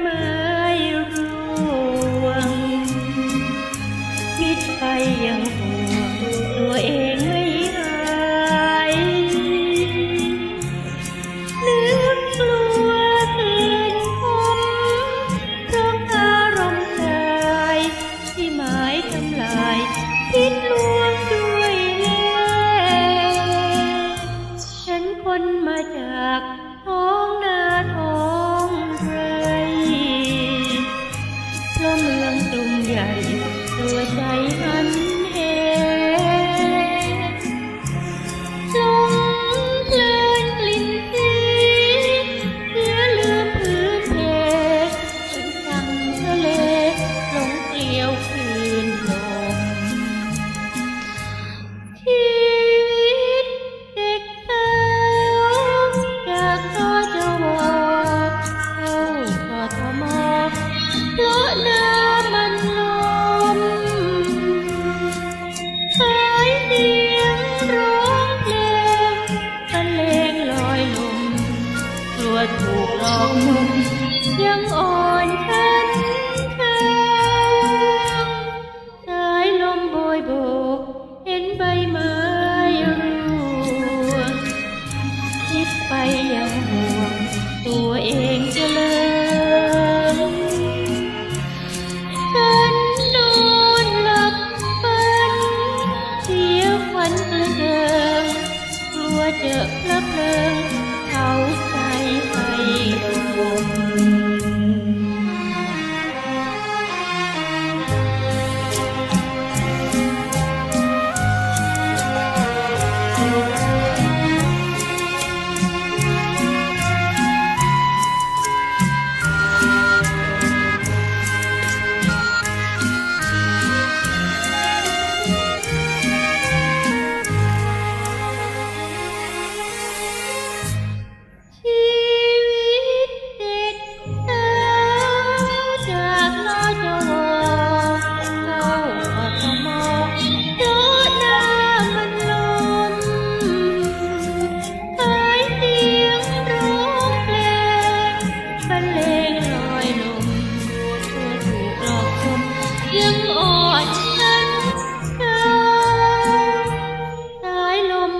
ไม้ร่วงคิดไปยังห่วงตัวเองไม่หายนึกกลัวคืนคมเพราะอารมณ์ใจที่หมายทำลายคิดลวงด้วยเล่ห์ฉันคนมาจาก วถูกหลอกลมยังอ่อนฉันเชิงสายลมโบยโบก เห็นใบไม้ร่วงคิดไปยังห่วง ตัวเองจะเลิงฉันนอนหลับฝันเสียขวัญกระเจิงกลัวเจอ ล มยังอ่อนฉันเกินสายลม